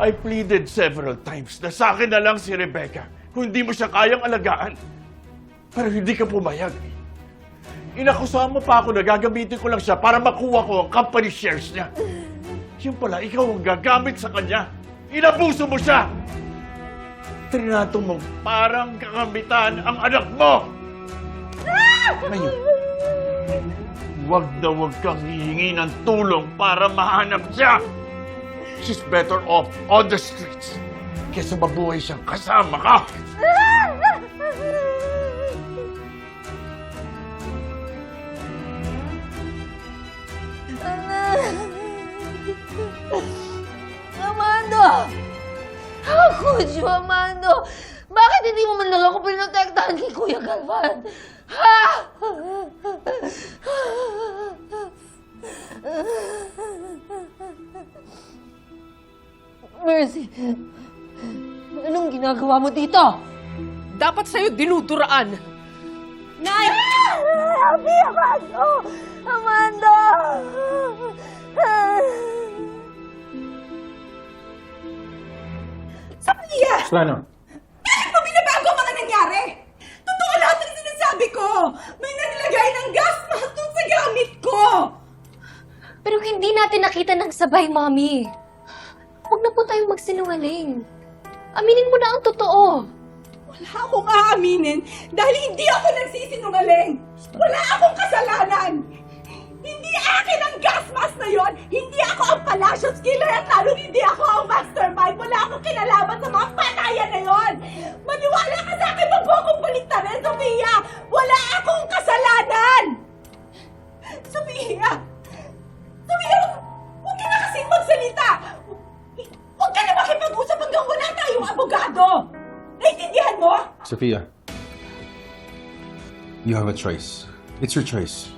I pleaded several times na sa akin na lang si Rebecca kung hindi mo siya kayang alagaan. Pero hindi ka pumayag. Inakusahan mo pa ako na gagamitin ko lang siya para makuha ko ang company shares niya. Yung pala, ikaw ang gagamit sa kanya. Inabuso mo siya! Trinato mo parang kakamitan ang anak mo! Ngayon, Huwag na huwag kang hihingi ng tulong para mahanap siya. She's better off on the streets kesa mabuhay siyang kasama ka. Amando! Ako, si Amando! Bakit hindi mo man lang ako pinotektahan kay Kuya Galvan? Ha? Anong ginagawa mo dito? Dapat sa'yo dinuduraan. Nay! Happy Amando! Amando! Sofia! Plano. Bakit mo binabago ang mga nangyari? Totoo lahat ng sinasabi ko! May naglagay ng gas mask dun sa gamit ko! Pero hindi natin nakita ng sabay, Mami. Huwag na po tayong magsinungaling. Aminin mo na ang totoo. Wala akong aaminin dahil hindi ako nagsisinungaling! Wala akong kasalanan! Hindi akin ang gas mask na yon! Hindi ako ang Palacios Killer at lalo hindi ako ang Sophia. You have a choice. It's your choice.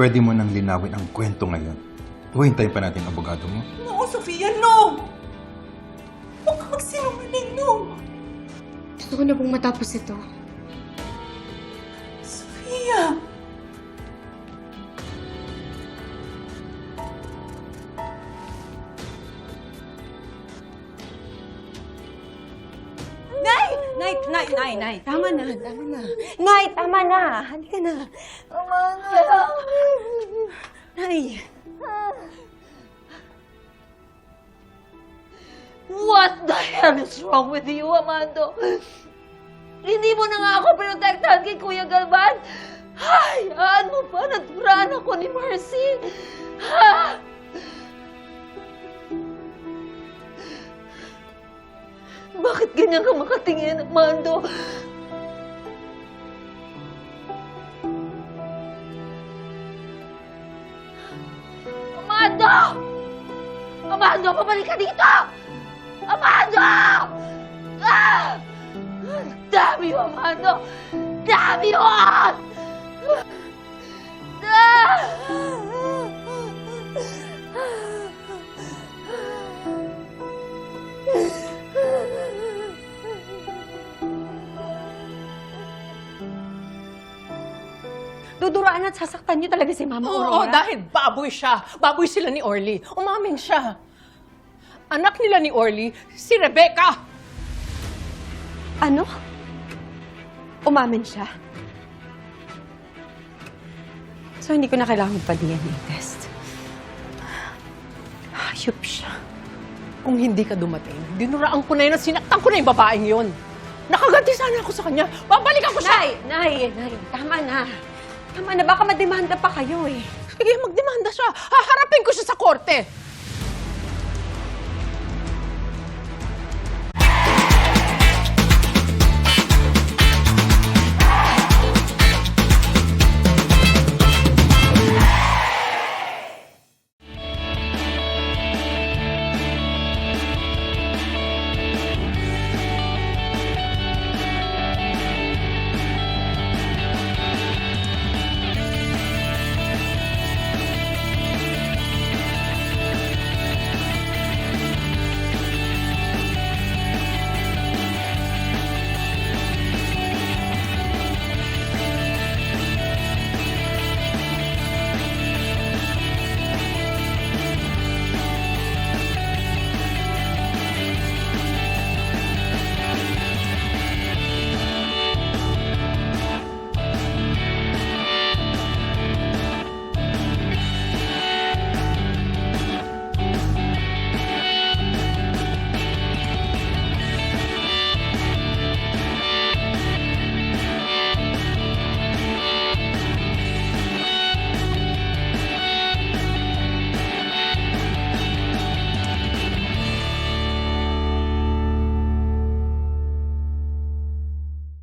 Pwede mo nang linawin ang kwento ngayon. O hintayin pa natin ang abogado mo. No, Sofia, no! Huwag ka magsinungaling, no! Gusto ko na pong matapos ito. Nay! Nay, nay, nay. Tama na, tama na. Nay, tama na. Halika na. Amanda! Nay. What the hell is wrong with you, Amando? Hindi mo na nga ako pinotektahan kay Kuya Galvan. Hayaan mo pa, naturaan ako ni Mercy. Ha? Bakit ganyan ka makatingin, Amando? Amando! Amando, pabalik ka dito! Amando! Ah! Dami mo, Amando! Dami mo! Ah! Duduraan at sasaktan niyo talaga si Mama Oo, Aurora? dahil baboy siya. Baboy sila ni Orly. Umamin siya. Anak nila ni Orly, si Rebecca. Ano? Umamin siya? So, hindi ko na kailangan pa DNA test. Hayop siya. Kung hindi ka dumating, dinuraan ko na yun at sinaktan ko na yung babaeng yun. Nakaganti sana ako sa kanya. Babalikan ko siya! Nay! Nay! Nay! Tama na. Tama na. Baka mademanda pa kayo eh. Sige, magdemanda siya. Haharapin ko siya sa korte.